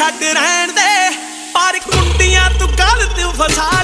ਛੱਡ ਰਹਿਣ ਦੇ। ਪਰ ਕੁੰਡੀਆਂ ਤੂੰ ਗਲਤ ਫਸਾ